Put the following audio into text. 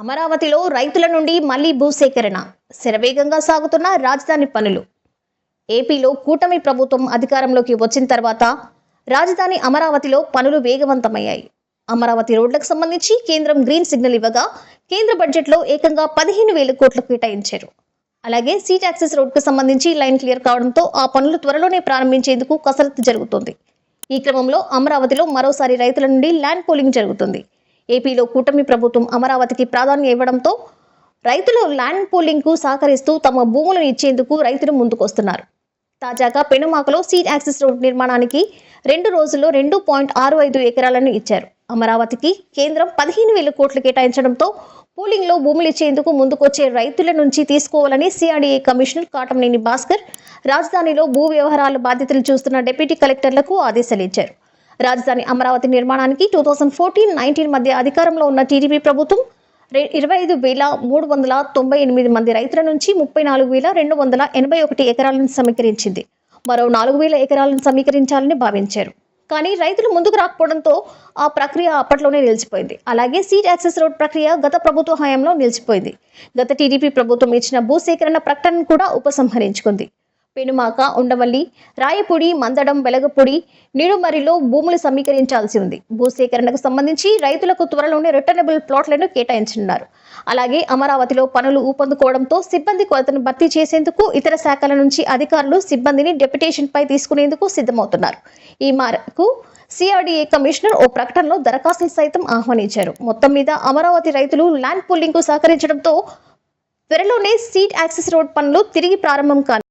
అమరావతిలో రైతుల నుండి మళ్ళీ భూసేకరణ శరవేగంగా సాగుతున్న రాజధాని పనులు. ఏపీలో కూటమి ప్రభుత్వం అధికారంలోకి వచ్చిన తర్వాత రాజధాని అమరావతిలో పనులు వేగవంతమయ్యాయి. అమరావతి రోడ్లకు సంబంధించి కేంద్రం గ్రీన్ సిగ్నల్ ఇవ్వగా కేంద్ర బడ్జెట్లో ఏకంగా పదిహేను వేల కోట్లు కేటాయించారు. అలాగే సీట్ యాక్సెస్ రోడ్కు సంబంధించి లైన్ క్లియర్ కావడంతో ఆ పనులు త్వరలోనే ప్రారంభించేందుకు కసరత్తు జరుగుతుంది. ఈ క్రమంలో అమరావతిలో మరోసారి రైతుల నుండి ల్యాండ్ పోలింగ్ జరుగుతుంది. ఏపీలో కూటమి ప్రభుత్వం అమరావతికి ప్రాధాన్యం ఇవ్వడంతో రైతులు ల్యాండ్ పోలింగ్కు సహకరిస్తూ తమ భూములను ఇచ్చేందుకు రైతులు ముందుకొస్తున్నారు. తాజాగా పెనుమాకలో సీడ్ యాక్సెస్ రోడ్ నిర్మాణానికి రెండు రోజుల్లో రెండు పాయింట్ ఆరు ఐదు ఎకరాలను ఇచ్చారు. అమరావతికి కేంద్రం పదిహేను వేల కోట్లు కేటాయించడంతో పోలింగ్లో భూములు ఇచ్చేందుకు ముందుకొచ్చే రైతుల నుంచి తీసుకోవాలని సిఆర్డీఏ కమిషనర్ కాటంనేని భాస్కర్ రాజధానిలో భూ వ్యవహారాల బాధ్యతలు చూస్తున్న డిప్యూటీ కలెక్టర్లకు ఆదేశాలు ఇచ్చారు. రాజధాని అమరావతి నిర్మాణానికి టూ థౌజండ్ ఫోర్టీన్ నైన్టీన్ మధ్య అధికారంలో ఉన్న టీడీపీ ప్రభుత్వం రె- ఇరవై ఐదు వేల మూడు వందల తొంభై ఎనిమిది మంది రైతుల నుంచి ముప్పై నాలుగు వేల రెండు వందల ఎనభై ఒకటి ఎకరాలను సమీకరించింది. మరో నాలుగు వేల ఎకరాలను సమీకరించాలని భావించారు. కానీ రైతులు ముందుకు రాకపోవడంతో ఆ ప్రక్రియ అప్పట్లోనే నిలిచిపోయింది. అలాగే సీట్ యాక్సెస్ రోడ్ ప్రక్రియ గత ప్రభుత్వ హయాంలో నిలిచిపోయింది. గత టీడీపీ ప్రభుత్వం ఇచ్చిన భూసేకరణ ప్రకటనను కూడా ఉపసంహరించుకుంది. పెనుమాక ఉండవల్లి రాయపూడి మందడం వెలగపూడి నిడుమరిలో భూములు సమీకరించాల్సి ఉంది. భూసేకరణకు సంబంధించి రైతులకు త్వరలోనే రిటర్నబుల్ ప్లాట్లను కేటాయించనున్నారు. అలాగే అమరావతిలో పనులు ఊపందుకోవడంతో సిబ్బంది కొరతను భర్తీ చేసేందుకు ఇతర శాఖల నుంచి అధికారులు సిబ్బందిని డెప్యుటేషన్ పై తీసుకునేందుకు సిద్ధమవుతున్నారు. ఈ మేరకు సిఆర్డీఏ కమిషనర్ ఓ ప్రకటనలో దరఖాస్తులు సైతం ఆహ్వానించారు. మొత్తం మీద అమరావతి రైతులు ల్యాండ్ పూలింగ్కు సహకరించడంతో త్వరలోనే సీట్ యాక్సెస్ రోడ్ పనులు తిరిగి ప్రారంభం కాను